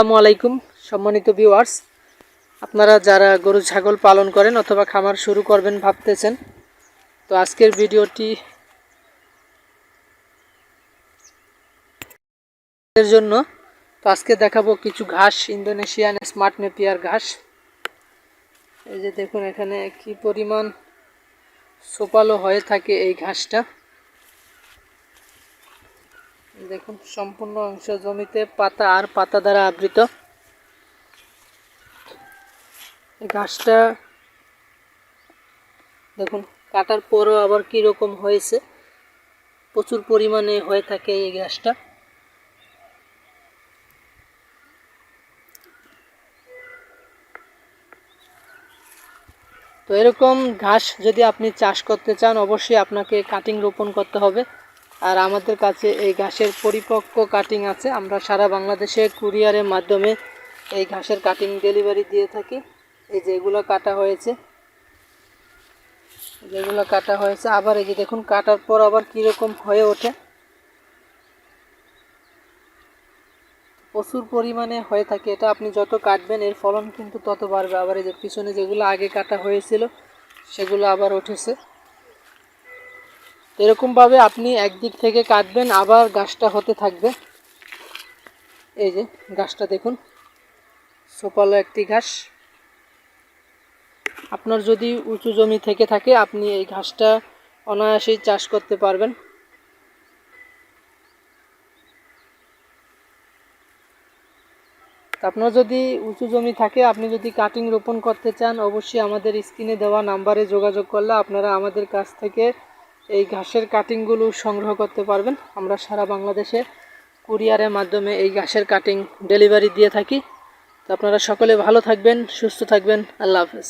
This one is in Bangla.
আসসালামু আলাইকুম, সম্মানিত ভিউয়ার্স আপনারা যারা গরু, ছাগল পালন করেন অথবা খামার শুরু করবেন ভাবতেছেন, তো আজকের ভিডিওটি এর জন্য, তো আজকে দেখাবো কিছু ঘাস, ইন্দোনেশিয়ান স্মার্ট নেপিয়ার ঘাস। এই যে দেখুন এখানে কি পরিমাণ সোপালো হয়ে থাকে এই ঘাসটা। দেখুন, সম্পূর্ণ অংশ জমিতে পাতা আর পাতা দ্বারা আবৃত। ঘাসটা দেখুন, কাটার পরও আবার কীরকম হয়েছে? প্রচুর পরিমাণে হয়ে থাকে এই ঘাসটা তো এরকম ঘাস যদি আপনি চাষ করতে চান, অবশ্যই আপনাকে কাটিং রোপণ করতে হবে। আর আমাদের কাছে এই ঘাসের পরিপক্ক কাটিং আছে। আমরা সারা বাংলাদেশে কুরিয়ারের মাধ্যমে এই ঘাসের কাটিং ডেলিভারি দিয়ে থাকি। এই যেগুলো কাটা হয়েছে, যেগুলো কাটা হয়েছে, আবার এই যে দেখুন, কাটার পর আবার কীরকম হয়ে ওঠে। প্রচুর পরিমাণে হয়ে থাকে। এটা আপনি যত কাটবেন, এর ফলন কিন্তু তত বাড়বে। আবার এই যে পিছনে যেগুলো আগে কাটা হয়েছিল, সেগুলো আবার উঠেছে। এরকমভাবে আপনি একদিক থেকে কাটবেন, আবার গাছটা হতে থাকবে। এই যে গাছটা দেখুন, সোপালো একটি ঘাস। আপনার যদি উঁচু জমি থেকে থাকে, আপনি এই ঘাসটা অনায়াসেই চাষ করতে পারবেন। আপনার যদি উঁচু জমি থাকে, আপনি যদি কাটিং রোপণ করতে চান, অবশ্যই আমাদের স্ক্রিনে দেওয়া নাম্বারে যোগাযোগ করলে আপনারা আমাদের কাছ থেকে এই ঘাসের কাটিংগুলো সংগ্রহ করতে পারবেন। আমরা সারা বাংলাদেশে কুরিয়ারের মাধ্যমে এই ঘাসের কাটিং ডেলিভারি দিয়ে থাকি। তো আপনারা সকলে ভালো থাকবেন, সুস্থ থাকবেন। আল্লাহ হাফেজ।